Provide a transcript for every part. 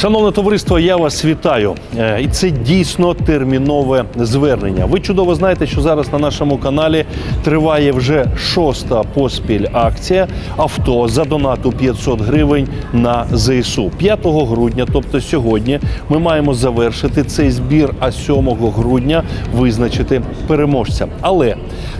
Шановне товариство, я вас вітаю. Е, І це дійсно термінове звернення. Ви чудово знаєте, що зараз на нашому каналі триває вже шоста поспіль акція авто за донату 500 гривень на ЗСУ. 5 грудня, тобто сьогодні, ми маємо завершити цей збір, а 7 грудня визначити переможця. Але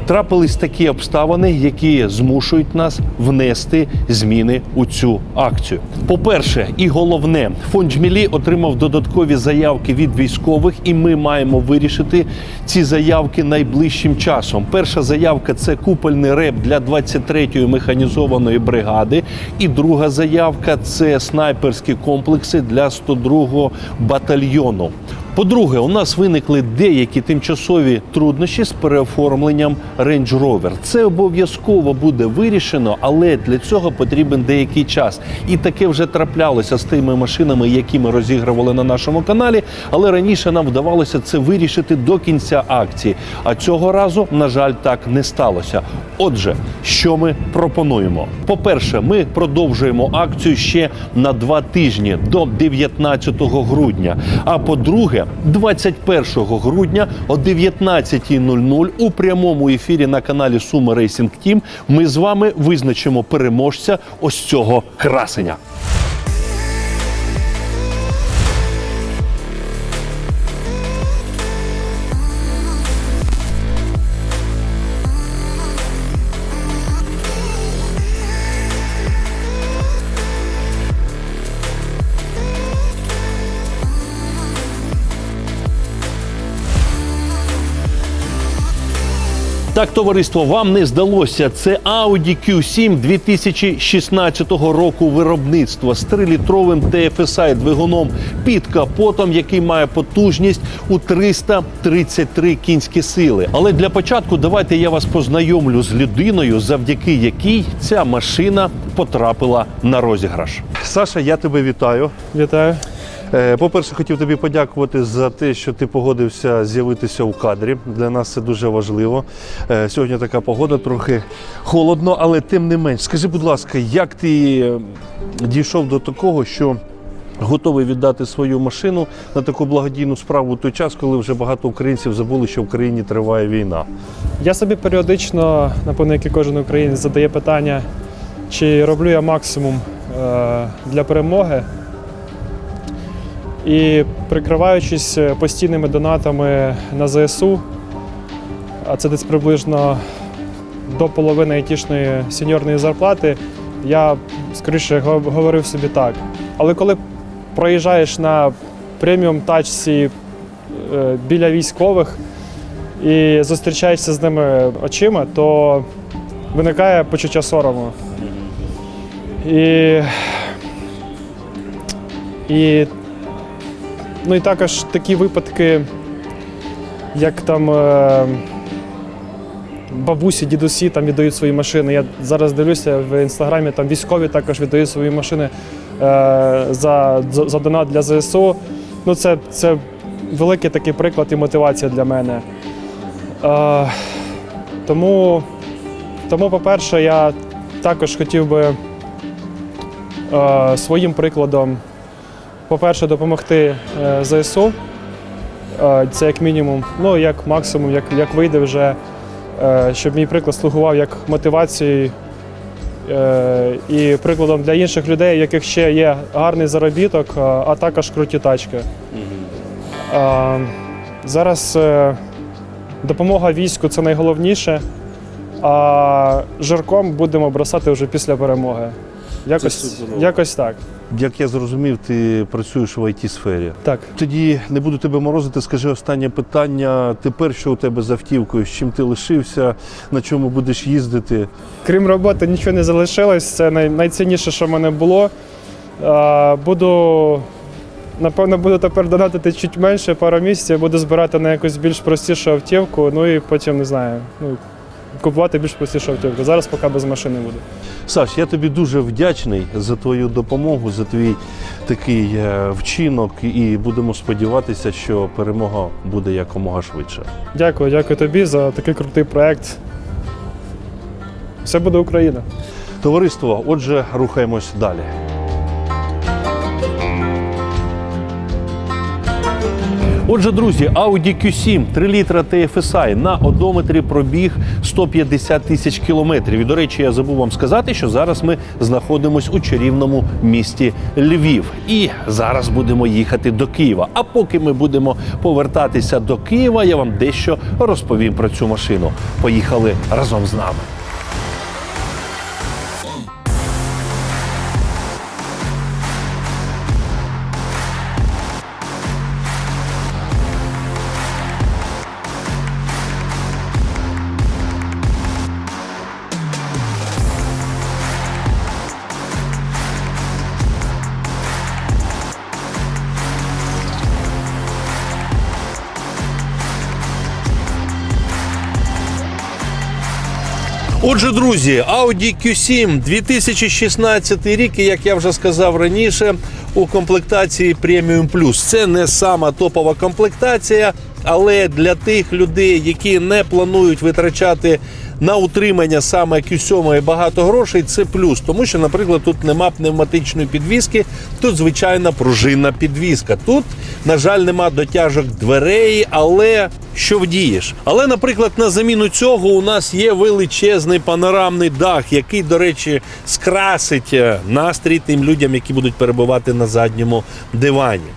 трапились такі обставини, які змушують нас внести зміни у цю акцію. По-перше, і головне, фонд Джмілі отримав додаткові заявки від військових, і ми маємо вирішити ці заявки найближчим часом. Перша заявка це купольний реп для 23-ї механізованої бригади. І друга заявка це снайперські комплекси для 102-го батальйону. По-друге, у нас виникли деякі тимчасові труднощі з переоформленням Range Rover. Це обов'язково буде вирішено, але для цього потрібен деякий час. І таке вже траплялося з тими машинами, які ми розігрували на нашому каналі. Але раніше нам вдавалося це вирішити до кінця акції. А цього разу, на жаль, так не сталося. Отже, що ми пропонуємо? По-перше, ми продовжуємо акцію ще на два тижні до 19 грудня. А по-друге, 21 грудня о 19.00 у прямому ефірі на каналі Сума Рейсінг Тім. ми з вами визначимо переможця ось цього красення. Так, товариство, вам не здалося. Це Audi Q7 2016 року виробництва з 3-літровим TFSI двигуном під капотом, який має потужність у 333 кінські сили. Але для початку давайте я вас познайомлю з людиною, завдяки якій ця машина потрапила на розіграш. Саша, я тебе вітаю. Вітаю. Е, По-перше, хотів тобі подякувати за те, що ти погодився з'явитися у кадрі. Для нас це дуже важливо. Е, Сьогодні така погода трохи холодно, але тим не менш. Скажи, будь ласка, як ти дійшов до такого, що готовий віддати свою машину на таку благодійну справу у той час, коли вже багато українців забули, що в країні триває війна? Я собі періодично, напевно, як і кожен українець, задає питання, чи роблю я максимум е, для перемоги. І прикриваючись постійними донатами на ЗСУ, а це десь приблизно до половини айтішної сеньорної зарплати, я скоріше говорив собі так. Але коли проїжджаєш на преміум тачці е, біля військових і зустрічаєшся з ними очима, то виникає почуття сорому. І, і, ну і також такі випадки, як там е, бабусі, дідусі там віддають свої машини. Я зараз дивлюся в інстаграмі, там військові також віддають свої машини е, за, за, донат для ЗСУ. Ну, це, це великий такий приклад і мотивація для мене. Е, тому, тому, по-перше, я також хотів би своїм прикладом, по-перше, допомогти е, ЗСУ. Е, це як мінімум, ну як максимум, як, як вийде вже, е, щоб мій приклад слугував як мотивацією і прикладом для інших людей, у яких ще є гарний заробіток, а також круті тачки. Зараз допомога війську це найголовніше, а жирком будемо бросати вже після перемоги. Якось, якось так. Як я зрозумів, ти працюєш в it сфері Так. Тоді не буду тебе морозити. Скажи останнє питання. Тепер що у тебе з автівкою? З чим ти лишився? На чому будеш їздити? Крім роботи, нічого не залишилось. Це най, найцінніше, що в мене було. А, буду, напевно, буду тепер донатити чуть менше, пару місяців, буду збирати на якусь більш простішу автівку, ну і потім не знаю. Ну, купувати більш простішу автівку. Зараз поки без машини буду. Саш, я тобі дуже вдячний за твою допомогу, за твій такий е, вчинок, і будемо сподіватися, що перемога буде якомога швидше. Дякую, дякую тобі за такий крутий проект. Все буде Україна. Товариство, отже, рухаємось далі. Отже, друзі, Audi Q7 3 літра TFSI на одометрі пробіг 150 тисяч кілометрів. І до речі, я забув вам сказати, що зараз ми знаходимося у чарівному місті Львів. І зараз будемо їхати до Києва. А поки ми будемо повертатися до Києва, я вам дещо розповім про цю машину. Поїхали разом з нами. Отже, друзі, Audi Q7 2016 рік, і як я вже сказав раніше, у комплектації Premium Plus. Це не сама топова комплектація, але для тих людей, які не планують витрачати на утримання саме Q7 багато грошей, це плюс. Тому що, наприклад, тут нема пневматичної підвіски, тут звичайна пружинна підвіска. Тут, на жаль, нема дотяжок дверей, але що вдієш. Але, наприклад, на заміну цього у нас є величезний панорамний дах, який, до речі, скрасить е, настрій тим людям, які будуть перебувати на задньому дивані.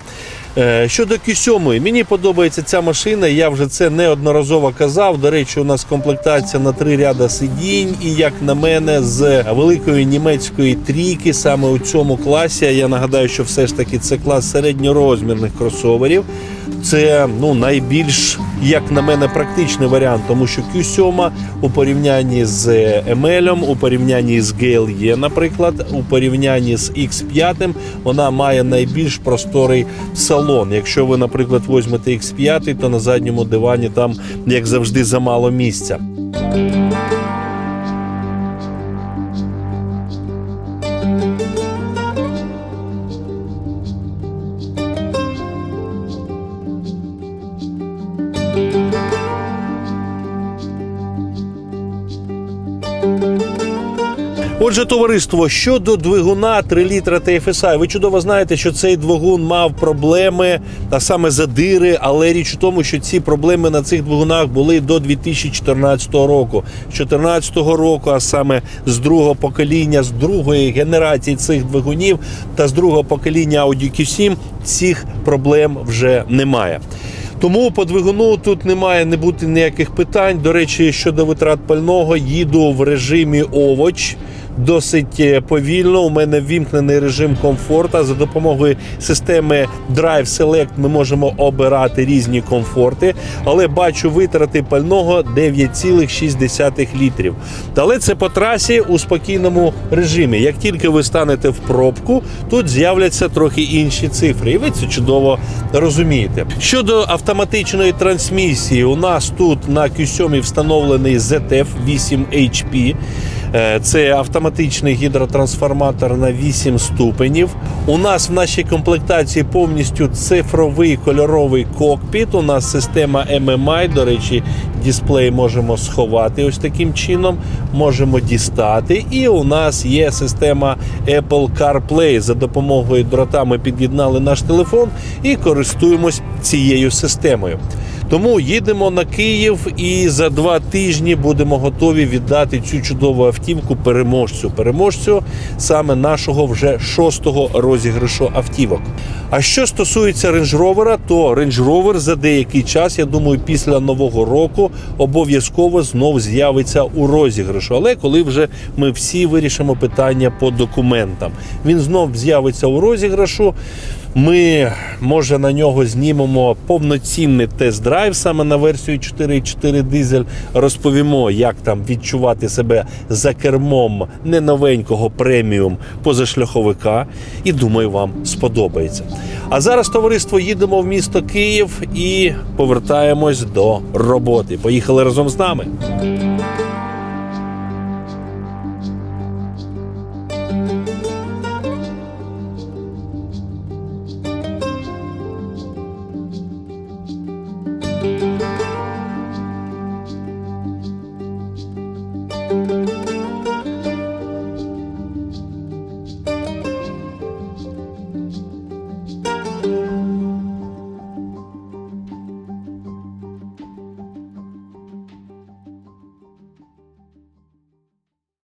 Е, Щодо Q7, мені подобається ця машина. Я вже це неодноразово казав. До речі, у нас комплектація на три ряда сидінь, і як на мене, з великої німецької трійки, саме у цьому класі. Я нагадаю, що все ж таки це клас середньорозмірних кросоверів. Це ну найбільш, як на мене, практичний варіант, тому що Q7 у порівнянні з ML, у порівнянні з GLE, наприклад, у порівнянні з X5, вона має найбільш просторий салон. Якщо ви, наприклад, візьмете X5, то на задньому дивані там, як завжди, замало місця. Отже, товариство, щодо двигуна 3 літра TFSI, ви чудово знаєте, що цей двигун мав проблеми, а саме задири, але річ у тому, що ці проблеми на цих двигунах були до 2014 року. З 2014 року, а саме з другого покоління, з другої генерації цих двигунів та з другого покоління Audi Q7 цих проблем вже немає. Тому по двигуну тут немає не бути ніяких питань. До речі, щодо витрат пального, їду в режимі овоч. Досить е, повільно. У мене вімкнений режим комфорта. За допомогою системи Drive Select ми можемо обирати різні комфорти, але бачу витрати пального 9,6 літрів. Але це по трасі у спокійному режимі. Як тільки ви станете в пробку, тут з'являться трохи інші цифри, і ви це чудово розумієте. Щодо автоматичної трансмісії, у нас тут на Q7 встановлений ZF 8 HP. Е, Це автоматичний гідротрансформатор на 8 ступенів. У нас в нашій комплектації повністю цифровий кольоровий кокпіт. У нас система MMI, до речі, дисплей можемо сховати ось таким чином, можемо дістати. І у нас є система Apple CarPlay. За допомогою дрота ми під'єднали наш телефон і користуємось цією системою. Тому їдемо на Київ і за два тижні будемо готові віддати цю чудову автівку переможцю. Переможцю саме нашого вже шостого розіграшу автівок. А що стосується Range Rover, то Range Rover за деякий час, я думаю, після нового року обов'язково знов з'явиться у розіграшу. Але коли вже ми всі вирішимо питання по документам, він знов з'явиться у розіграшу. Ми може на нього знімемо повноцінний тест-драйв саме на версію 4.4 дизель. Розповімо, як там відчувати себе за кермом не новенького преміум позашляховика. І думаю, вам сподобається. А зараз, товариство, їдемо в місто Київ і повертаємось до роботи. Поїхали разом з нами.